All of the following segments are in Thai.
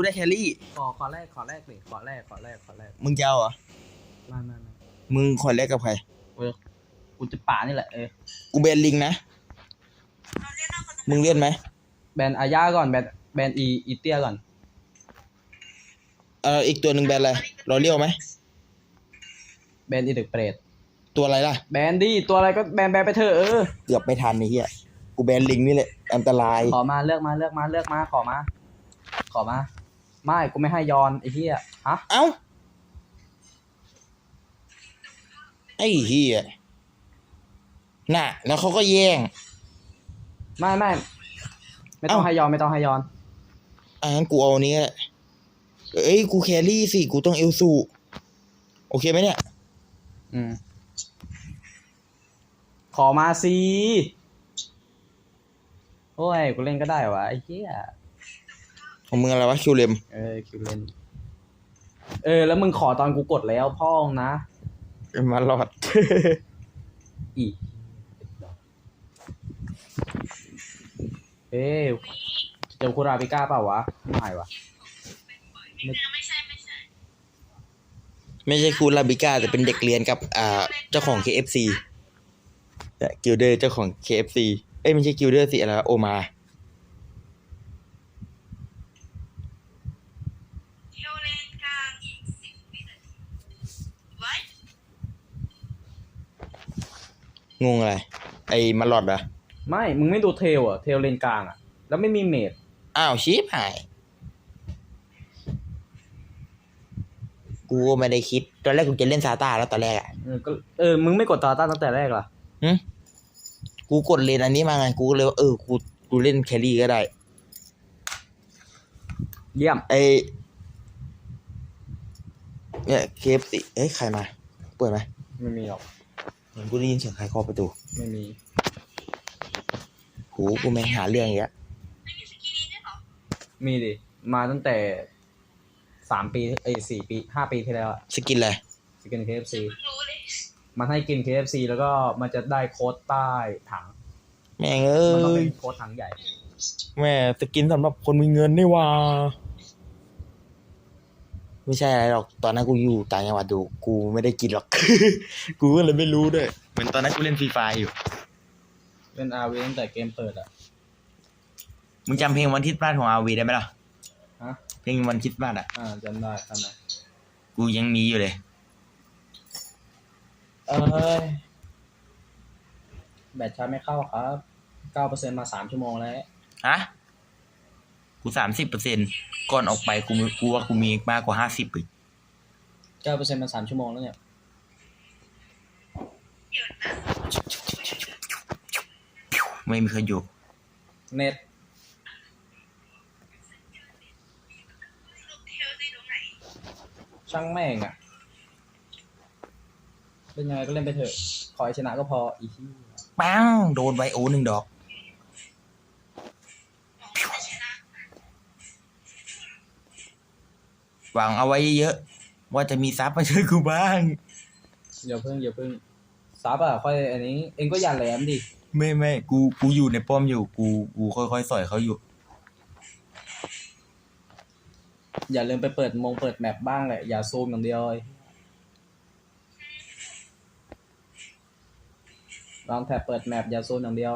กูได้แครี่ ขอขอแรกขอแรกเลยขอแรกขอแรกขอแรกมึงจะเอาเหรอไม่ไม่ไม่มึงขอแลกกับใคร เออกูจะป่านี่แหละเออกูแบนลิงนะ มึงเล่นไหม แบนอาญาก่อนแบนแบนอีอีเตียก่อนเอออีกตัวหนึ่งแบนอะไรรอเลี้ยวไหม แบนอีเด็กเปรตตัวอะไรล่ะ แบนดิตัวอะไรก็แบนแบนไปเถอะเออเกือบไม่ทันไอ้เหี้ย กูแบนลิงนี่แหละ อันตราย ขอมาเลือกมาเลือกมาเลือกมาขอมา ขอมา ไม่กูไม่ให้ยอนไอ้เหี้ยฮะเอ้า ไอ้เหี้ยน่ะ แล้วเขาก็แย่ง ไม่ไม่ไม่ต้องเอ้า ให้ยอนไม่ต้องให้ยอน อ่างั้นกูเอาอันนี้แหละเอ้ย กูแครี่สิ กูต้องเอลซูโอเคไหมเนี่ย อืม ขอมาสิโอ้ยกูเล่นก็ได้วะไอ้เหี้ย ของมึงอะไรวะคิวเลมเออคิวเล่นเออ แล้วมึงขอตอนกูกดแล้วพ่องนะ มาหลอด อีกเอ้ยเจอคูราปิก้าเปล่าวะ ไม่วะ ไม่ใช่ครูลาบิก้าแต่เป็นเด็กเรียนกับ อ่า เจ้าของ KFC และกิลเดอร์เจ้าของ KFC เอ้ยไม่ใช่กิลเดอร์สิอะไรวะโอมา เที่ยวเลนกลางอีกสิบวินาทีไว้ งงอะไร ไอ้มาหลอดเหรอะไม่ มึงไม่ดูเทลอะเทลเลนกลางอะแล้วไม่มีเมดอ้าวชิปหาย กูก็ไม่ได้คิด ตอนแรกกูจะเล่นซาตาแล้วตอนแรกอะเออก็เออ มึงไม่กดตาต้านตั้งแต่แรกล่ะหึกูกดเลนอันนี้มาไง กูก็เลยว่าเออ กู กูเล่นแครี่ก็ได้ เยี่ยม ไอเนี่ยเคฟสิเอ้ย ใครมา เปิดไหมไม่มีหรอกเห มือนกูได้ยินเสียงใครเคาะประตู ไม่มี หูกูแม่งหาเรื่องอย่างเงี้ยไม่มีสกีนี้ด้วยเหรอมีดิ มาตั้งแต่สามปีเอ้ยสี่ปีห้าปีที่แล้วอะสกินอะไรสกิน KFC เพิ่งรู้เลยมันให้กิน KFC แล้วก็มันจะได้โค้ดใต้ถัง แม่งเอ้มันต้องยเป็นโค้ดถังใหญ่ แม่สกินสำหรับคนมีเงินนี่หว่า ไม่ใช่อะไรหรอก ตอนนั้นกูอยู่ต่างจังหวัดดู กูไม่ได้กินหรอก กูก็เลยไม่รู้ด้วย เหมือนตอนนั้นกูเล่นฟรีไฟอยู่เป็น RV ตั้งแต่เกมเปิดอะมึงจำเพลงวันคริดมาสของอาวีได้ไหมล่ะฮะ เพลงวันคริดมาสอะ อ่าจำได้จำได้กูยังมีอยู่เลย เอ้ย แบตชาร์จไม่เข้าครับเก้าเปอร์เซ็นมาสามชั่วโมงแล้ว ฮะ กูสามสิบเปอร์เซ็นก่อนออกไปกูมีกูว่ากูมีมากกว่าห้าสิบอีกเก้าเปอร์เซ็นมาสามชั่วโมงแล้วเนี่ยไม่มีใครอยู่เน็ตสรุปเทลในตรงไหนช่างแม่งอะเป็นยังไงก็เล่นไปเถอะ ขอให้ชนะก็พออีที่ปังโดนไวโอหนึ่งดอกบอกว่าชนะ หวังเอาไว้เยอะๆว่าจะมีซับมาช่วยกูบ้างอย่าเพิ่งอย่าเพิ่งซับอะค่อยอันนี้ เองก็อย่าแหลมดิไม่ไม่กูกูอยู่ในป้อมอยู่ กูกูค่อยๆสอยเขาอยู่ อย่าลืมไปเปิดมงเปิดแมปบ้างแหละอย่าซูมอย่างเดียวไอ้ลองแท็บเปิดแมปอย่าซูมอย่างเดียว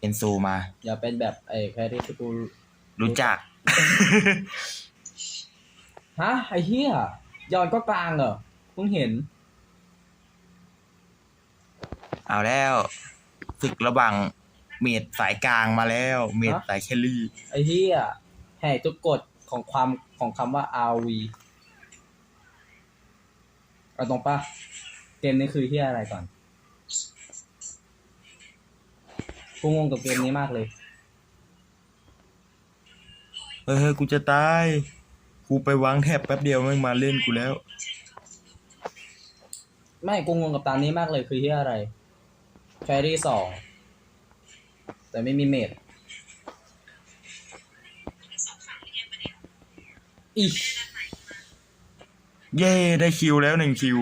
เอนโซมา อย่าเป็นแบบไอ้แค่ที่กูรู้จัก ฮะไอ้เหี้ยยอนก็กลางเหรอเพิ่งเห็น เอาแล้วศึกระหว่างเมดสายกลางมาแล้ว เมดฮะสายแคลรี่ ไอ้เหี้ยแหกทุกกฎของความของคำว่า RV เอาตรงปะเกมนี้คือเหี้ยอะไรก่อนกูงงกับเกมนี้มากเลย เฮ้ยเฮ้ยกูจะตาย กูไปวางแทบแป๊บเดียวแม่งมาเล่นกูแล้ว ไม่กูงงกับตานี้มากเลยคือเหี้ยอะไรแครี่สองแต่ไม่มีเมดสองฝั่งเรียนประเด็นอีเย่ได้คิวแล้วหนึ่งคิว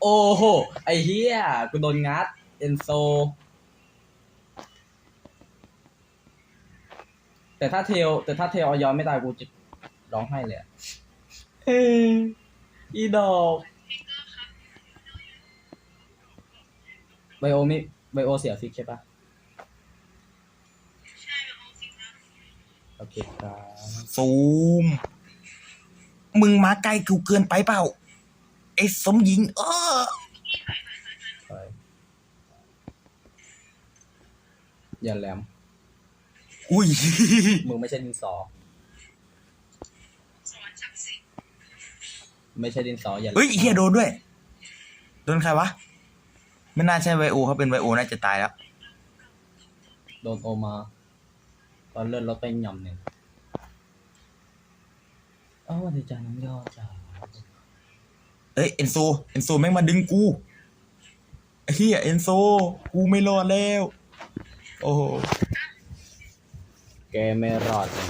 โอ้โห ไอ้เหี้ยกูโดนงัด เอนโซ แต่ถ้าเทลแต่ถ้าเทลเอาย้อนไม่ตายกูจะร้องไห้เลยอะเอออีดอกไบโอไม่ไบโอเสียฟิกใช่ปะใช่เป็นองค์สิงห์นะโอเคครับซูม มึงมาไกลกูเกินไปเปล่า ไอ้สมหญิง เออ ไปอย่าแหลม อุ้ย มึงไม่ใช่ดินสอสวรรค์ศักดิ์สิทธิ์ไม่ใช่ดินสออย่าแหลมเฮ้ยเฮียโดนด้วย โดนใครวะ ไม่น่าใช่ไวโอเขาเป็นไวโอน่าจะตายแล้ว โดนโอมาตอนเลื่อนรถไปหย่ำหนึ่งเอ้าวันดีจ้าน้องยอดจ้าเอ้ยเอนโซ เอนโซแม่งมาดึงกูไอ้เฮียเอนโซ กูไม่รอดแล้ว โอ้โห แกไม่รอดเลย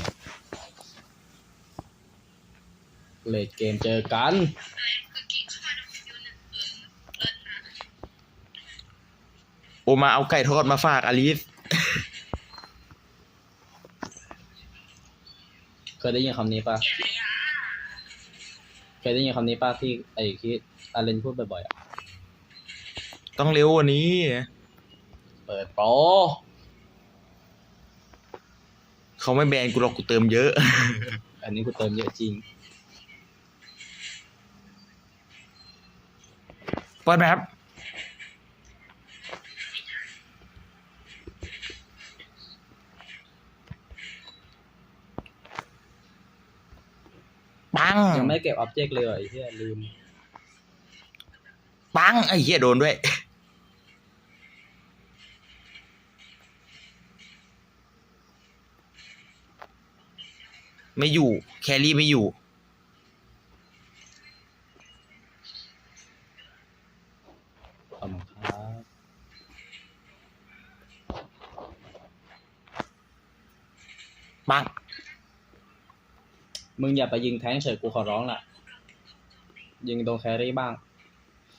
เลดเกมเจอกันอะไรคือกิ๊กเข้ามาในวิดีโอหนึ่งเออเลิศนะโอมาเอาไก่ทอดมาฝากอลิส เคยได้ยินคำนี้ปะเขียนอะไรอะเคยได้ยินคำนี้ปะที่ไอ้ที่อาเลนพูดบ่อยๆอะต้องเร็วกว่านี้ เปิดโปร เขาไม่แบนกูหรอกกูเติมเยอะ อันนี้กูเติมเยอะจริง เปิดไหมครับ ปัง ยังไม่ได้เก็บอ็อบเจกต์เลยเหรอไอ้เหี้ยลืม ปัง ไอ้เหี้ยโดนด้วย ไม่อยู่ แครี่ไม่อยู่ขอบคุณครับปัง มึงอย่าไปยิงแท้งเฉยกูขอร้องล่ะ ยิงตรงแครี่บ้าง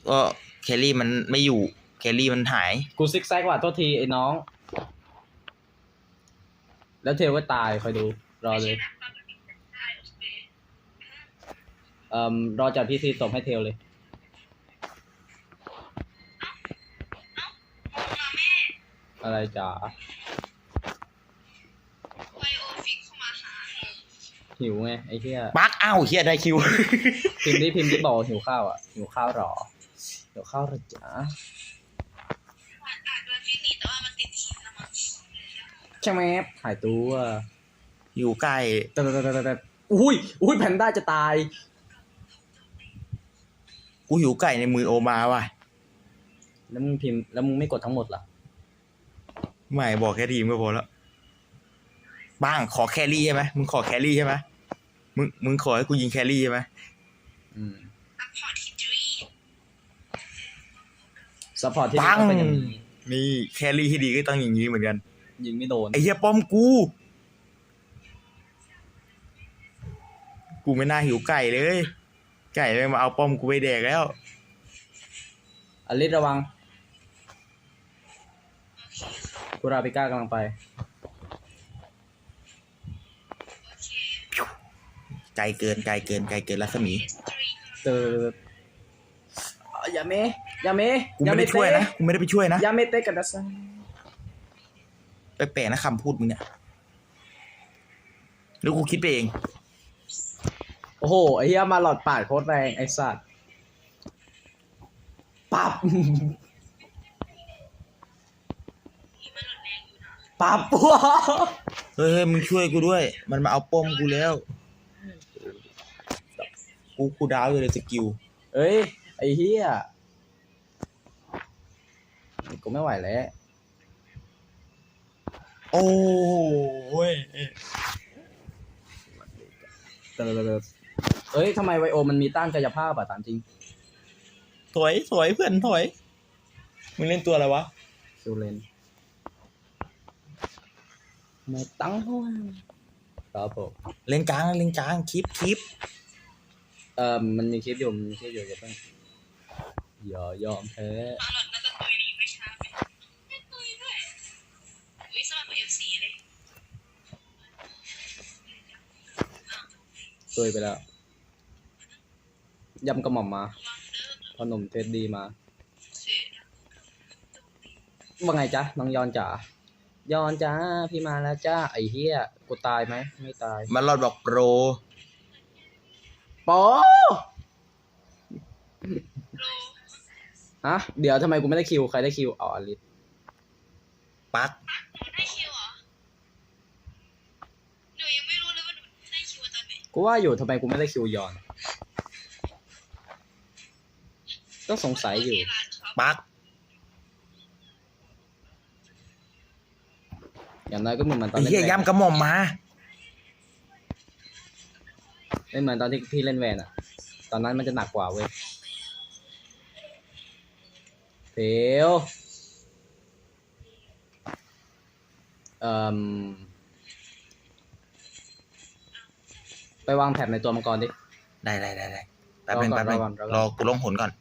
ก็แครี่มันไม่อยู่ แครี่มันหาย กูซิกแซกว่ะโทษทีไอ้น้อง แล้วเทลก็ตายคอยดู รอเลย ได้โอเค เอ่อรอจัดพิธีส่งให้เทลเลยงงอะแม่อะไรจ๋าไวโอฟิกเข้ามาหางงหิวไงไอ้เหี้ยปักอ้าวเฮียได้คิว พิมพ์ดิพิมพ์ดิบอกว่าหิวข้าวอะหิวข้าวหรอหิวข้าวหรอจ๋าอาจอาจโดนฟิกหนีแต่ว่ามันติดหินนะมั้งใช่ไหมหายตัว อยู่ใกล้แต่แต่แต่แต่แต่อุ้ยอุ้ยแพนด้าจะตาย กูหิวไก่ในมือโอมาว่ะ แล้วมึงพิมพ์แล้วมึงไม่กดทั้งหมดเหรอ ไม่บอกแค่ทีมก็พอแล้ว บ้างขอแครี่ใช่ไหมมึงขอแครี่ใช่ไหมมึงมึงขอให้กูยิงแครี่ใช่ไหมอืมอัพพอร์ตฮิตรีซัพพอร์ตที่ดีก็เป็นอย่างนี้นี่แครี่ที่ดีก็ต้องอย่างนี้เหมือนกัน ยิงไม่โดน ไอ้เหี้ยป้อมกู กูไม่น่าหิวไก่เลย ไก่ไม่งมาเอาป้อมกูไปแดกแล้วอลิสระวังกูราปิก้ากำลังไปโอเคไกลเกินไกลเกินไกลเกินรัศมีฮิสตรีเจออย่าเมอย่าเมกูอย่าไม่เมได้ช่วยนะกูไม่ได้ไปช่วยนะอย่าเมเตะกันนะซังแปลกๆนะคำพูดมึงเนี่ยหรือกูคิดไปเอง โอ้โหไอ้เหี้ยมาหลอดปาดโคตรแรงไอ้สัตว์ปับนี่มันหลุดแรงอยู่นะปับว้าเฮ้ยเฮ้ยมึงช่วยกูด้วย มันมาเอาป้อมกูแล้ว กูกูดาวอยู่เลยสกิลเอ้ย ไอ้เหี้ยกูไม่ไหวแล้ว โอ้โว้ยเอ้ยทำไมไวโอมันมีต้านกายภาพอะตามจริงถอยถอยเพื่อนถอยมึงเล่นตัวอะไรวะซิลเลนไม่ตั้งห้องครับผมเล่นกลางเล่นกลางคลิปคลิปเอ่อมันมีคลิปอยู่มันมีคลิปอยู่อย่าเพิ่งอย่ายอมแพ้มาหลอดน่าจะตุยดีไม่ช้าไหมไม่ตุยด้วยอุ้ยสมัครเอฟซีเลยตุยไปแล้ว ยำกระหม่อมมาพอหนุ่มเทสดีมาเสียว่าไงจ๊ะน้องยอนจ๋ายอนจ้าพี่มาแล้วจ้าไอ้เฮียกูตายไหมไม่ตาย มันรอดบอกโปรปอโลฮะเดี๋ยวทำไมกูไม่ได้คิว ใครได้คิวอ๋ออลิสปักหนูได้คิวเหรอหนูยังไม่รู้เลยว่าหนูได้คิวตอนไหนกูว่าอยู่ทำไมกูไม่ได้คิวยอน ก็สงสัยอยู่ที่ร้านครับปักอย่างน้อยก็เหมือนตอนไอ้เล่นเหี้ยแวนย่ำกระหม่อมมา ไม่เหมือนตอนที่พี่เล่นแวนอะตอนนั้นมันจะหนักกว่าเว้ยเพียวเอ่มไปวางแผนในตัวมังกรดิ ได้ได้ได้ได้แป๊บนึงรอก่อนแป๊บนึงรอก่อนรอก่อน รอกูลงหนก่อน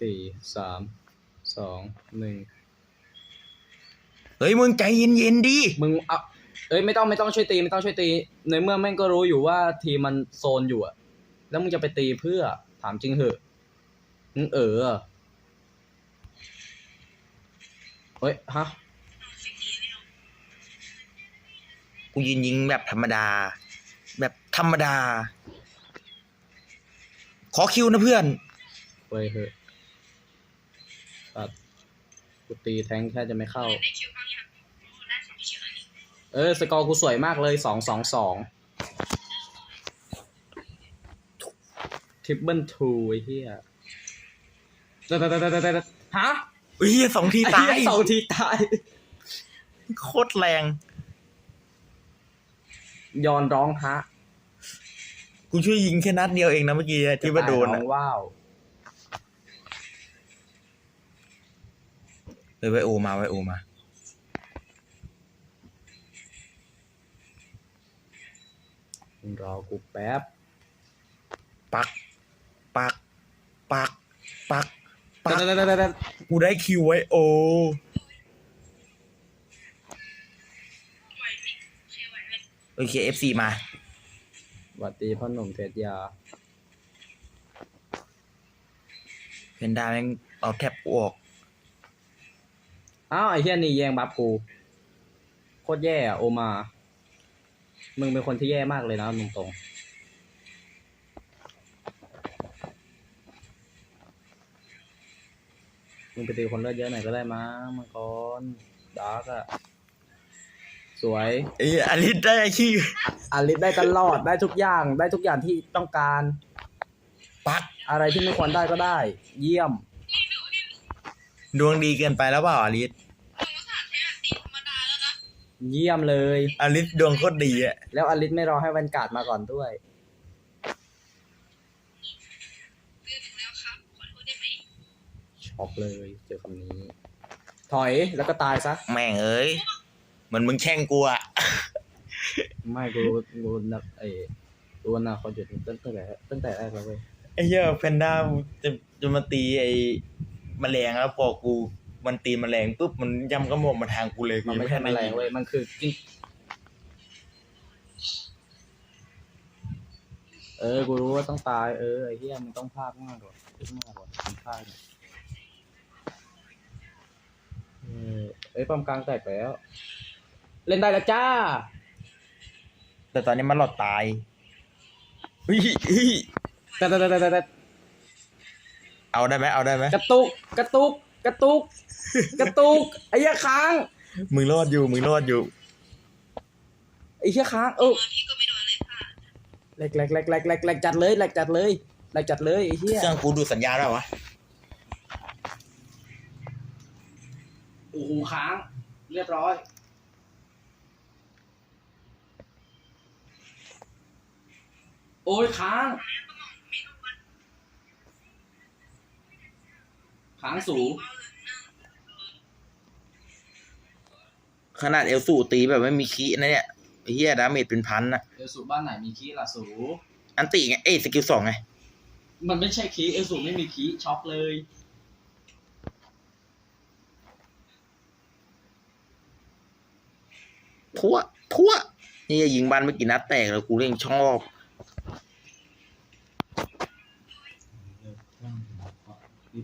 สี่สามสองหนึ่งเฮ้ยมึงใจเย็นๆดิมึงเอาเอ้ยไม่ต้องไม่ต้องช่วยตีไม่ต้องช่วยตี ในเมื่อแม่งก็รู้อยู่ว่าทีมมันโซนอยู่อะแล้วมึงจะไปตีเพื่อถามจริงเหอะมึงเออเหรอเฮ้ยฮะกูยินยิงแบบธรรมดา แบบธรรมดา ขอคิวนะเพื่อนเว้ยเหอะตัด กูตีแทงค์แค่จะไม่เข้าได้คิวบางอย่างหนูได้สองคิวอันนี้เออ สกอร์กูสวยมากเลยสองสองสองทริปเปิลทูไอ้เหี้ยเดดเดดเดดเดดฮะเฮ้ยสองทีไอ้ตาเหี้ยยสองทีตาย โคตรแรง ยอนร้องฮะ กูช่วยยิงแค่นัดเดียวเองนะเมื่อกี้ที่ว่าโดนร้อะองว้าว เฮ้ย ไวโอมาไวโอมามึงรอกูแป๊บ ปัก ปัก ปัก ปัก ปักเดดเดดเดดเดดกูได้คิวไวโอไหวไหมใครไหวไหมโอเคเอฟซีมาหวัดดีพ่อหนุ่มเทสยา เพนด้าแม่งเอาแท็บกูออก อ้าวไอ้เหี้ยนี่แย่งบัฟกูโคตรแย่อะโอมา มึงเป็นคนที่แย่มากเลยนะตรงตรงๆมึงไปตีคนเลือดเยอะหน่อยก็ได้มั้งมังกรดาร์กอะสวยไอ้อลิสได้คิวอลิสได้ตลอดได้ทุกอย่างได้ทุกอย่างที่ต้องการ ปัก อะไรที่ไม่ควรได้ก็ได้ เยี่ยม ดวงดีเกินไปแล้วเปล่าอลิสหนูสาดใช้แบบตีธรรมดาแล้วนะเยี่ยมเลย อลิสดวงโคตรดีอะแล้วอลิสไม่รอให้แวนการ์ดมาก่อนด้วยลืมอีกแล้วครับขอโทษได้ไหมช็อกเลย เจอคำนี้ ถอยแล้วก็ตายซะ แม่งเอ้ยเหมือนมึงแช่งกูอะไม่กูรู้กูรู้นะไอ้รู้นะเขาหยุดตั้งแต่ตั้งแต่แรกแล้วเว้ยไอ้เหี้ยแพนด้าจะจะมาตีไอ้ แมลงแล้วพอกูมันตีแมลงปุ๊บมันย่ำก็มองมาทางกูเลยกูมันยังไม่ใช่แมลงด้ยินเว้ยมันคือกิ้งเออ กูรู้ว่าต้องตาย เออไอ้เหี้ยมันต้องพากมากกว่าพากมากกว่ามันพากเนี่ยเออเอ้ยปั๊มกลางแตกแล้ว เล่นได้แล้วจ้า แต่ตอนนี้มันหลอดตายเฮ้ยเฮ้ยแต่แต่แต่แต่แต่ เอาได้ไหมเอาได้ไหมกระตุกกระตุกกระตุกกระตุกไอ้เหี้ยค้างมึงรอดอยู่มึงรอดอยู่ไอ้เหี้ยค้างเออมาพี่ก็ไม่โดนอะไรค่ะแหลกแหลกแหลกแหลกแหลกแหลกจัดเลยแหลกจัดเลยแหลกจัดเลยไอ้เหี้ยเครื่องกูดูสัญญาได้วะโอ้โหค้าง เรียบร้อย โอ้ยค้างางสูง ขนาดเอลสูตีแบบไม่มีคีนะเนี่ยไอ้เหี้ยดาเมจเป็นพันอะเอลสูบ้านไหนมีคีย์ล่ะสู อันติไง เอ้ยสกิลสองไง มันไม่ใช่คีย์เอลสูไม่มีคีย์ช็อกเลย พัว พัว นี่ยิงบ้านไม่กี่นัดแตกแล้วกูเล่นชอบโอ้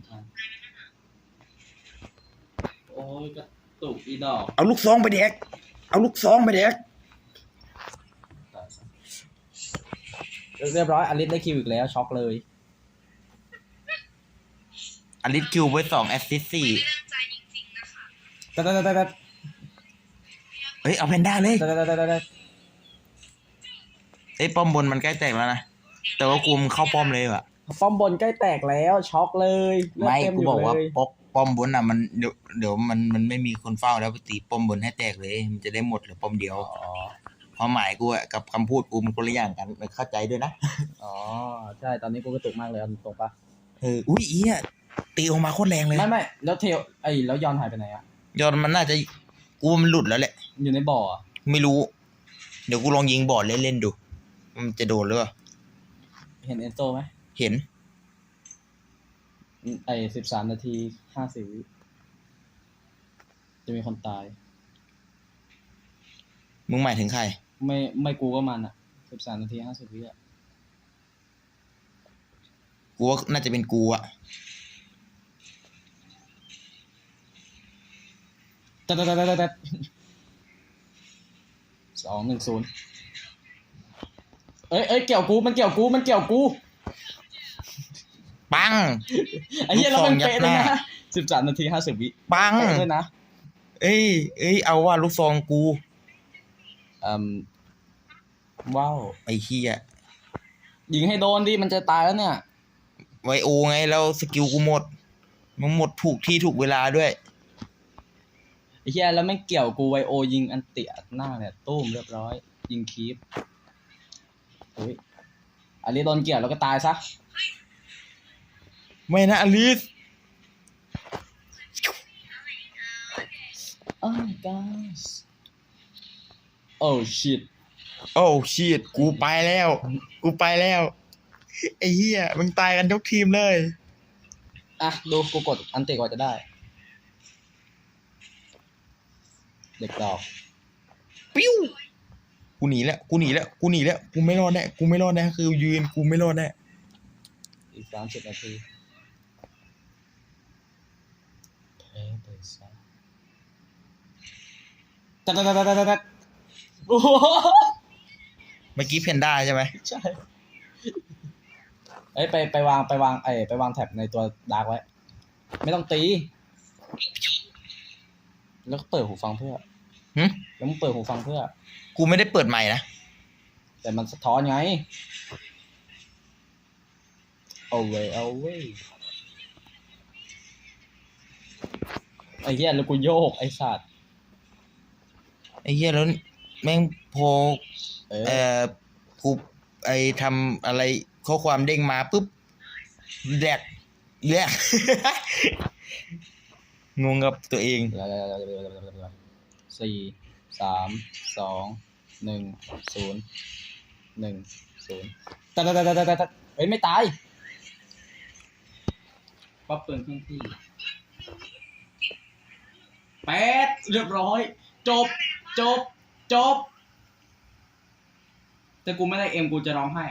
ยกระตุกอีดอกเอาลูกซองไปแดก เอาลูกซองไปแดก เรียบร้อยอลิสได้คิวอีกแล้วช็อกเลย อลิสคิวไว้สองแอสซิสสี่ไม่ตั้งใจจริงๆนะคะแต่แต่แต่แต่เฮ้ย เอาแพนด้าเลยแต่แต่แต่แต่เอ้ยป้อมบนมันใกล้แตกแล้วนะ แต่ว่ากูมันเข้าป้อมเลยว่ะ ป้อมบนใกล้แตกแล้วช็อกเลยเลือดไม่เต็มกูอยู่บอกว่าเลยปอก ป้อมบนอะมันเดี๋ยวเดี๋ยวมันมันไม่มีคนเฝ้าแล้วไปตีป้อมบนให้แตกเลย มันจะได้หมดเหลือป้อมเดียวอ๋อความหมายกูอะกับคำพูดกูมันคนละอย่างกันเข้าใจด้วยนะอ๋อใช่ตอนนี้กูกระตุกมากเลยเอาตรงปะเอออุ้ยเอี้ยตีออกมาโคตรแรงเลยไม่ไม่แล้วเทลไอ้แล้วยอนหายไปไหนอะยอดมันน่าจะกูว่ามันหลุดแล้วแหละ อยู่ในบ่ออะไม่รู้ เดี๋ยวกูลองยิงบอดเล่นๆดู มันจะโดนหรือเปล่าเห็นเอนโซไหมเห็น ไอ้สิบสามนาทีห้าสิบวิจะมีคนตาย มึงหมายถึงใคร ไม่ไม่กูก็มันอะสิบสามนาทีห้าสิบวิอะกูว่าน่าจะเป็นกูอะแต่แต่แต่แต่แต่สองหนึ่งศูนย์เอ้ยเอ้ยเกี่ยวกูมันเกี่ยวกูมันเกี่ยวกู ปังไอ้เหี้ยเราเป็นลูกซองยัดเป๊ะเลยหนะน้าสิบสามนาทีห้าสิบวิปังเป๊ะเลยนะเอ้ยเอ้ยเอาว่าลูกซองกูอืมว้าวไอ้เฮียยิงให้โดนดิมันจะตายแล้วเนี่ย ไวโอไงแล้วสกิลกูหมด มันหมดถูกที่ถูกเวลาด้วยไอ้เหี้ยแล้วไม่งเกี่ยวกูไวโอยิงอันเตียหน้าเนี่ยตุ้มเรียบร้อย ยิงคีปอุ้ยอันนี้โดนเกี่ยวแล้วก็ตายซะ ไม่นะอลิสโอ้ my god โอ้ shit โอ้ชีตกูไปแล้ว กูไปแล้ว ไอ้เหี้ยมึงตายกันยกทีมเลย อะ ดูกูกดอันเตะกว่าจะได้ เด็กดอกปิ้วกูหนีแล้ว กูหนีแล้ว กูหนีแล้ว กูไม่รอดแน่ กูไม่รอดแน่ คือยืน กูไม่รอดแน่ อีกสามสิบนาทีแพ้ไปซะ ตัดตัดตัดตัดตัดโอ้โหเมื่อกี้เพนด้าใช่ไหมใช่เอ้ยไปไปวางไปวางไอ้ไปวางแท็บในตัวดาร์กไว้ ไม่ต้องตี แล้วก็เปิดหูฟังเพื่อหึแล้วมึงเปิดหูฟังเพื่อ กูไม่ได้เปิดใหม่นะ แต่มันสะท้อนไงเอาเว้ยเอาเว้ยไอ้เหี้ยแล้วกูโยกไอ้สัตว์ ไอ้เหี้ยแล้วแม่งพอเออเอ่อกูไอทำอะไรข้อความเด้งมาปุ๊บแดกแดก งงกับตัวเองสี่สามสองหนึ่งศูนย์หนึ่งศูนย์แต่แต่แต่แต่แต่เฮ้ยไม่ตายปั๊บเปิดเครื่องที่แปดเรียบร้อย จบ จบ จบ แต่กูไม่ได้เอ็มกูจะร้องไห้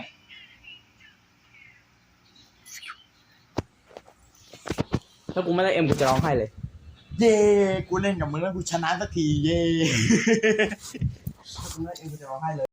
ถ้ากูไม่ได้เอ็มกูจะร้องไห้เลย เย้กูเล่นกับมึงแล้วกูชนะสักที เย้ถ้ากูไม่ได้เอ็มกูจะร้องไห้เลย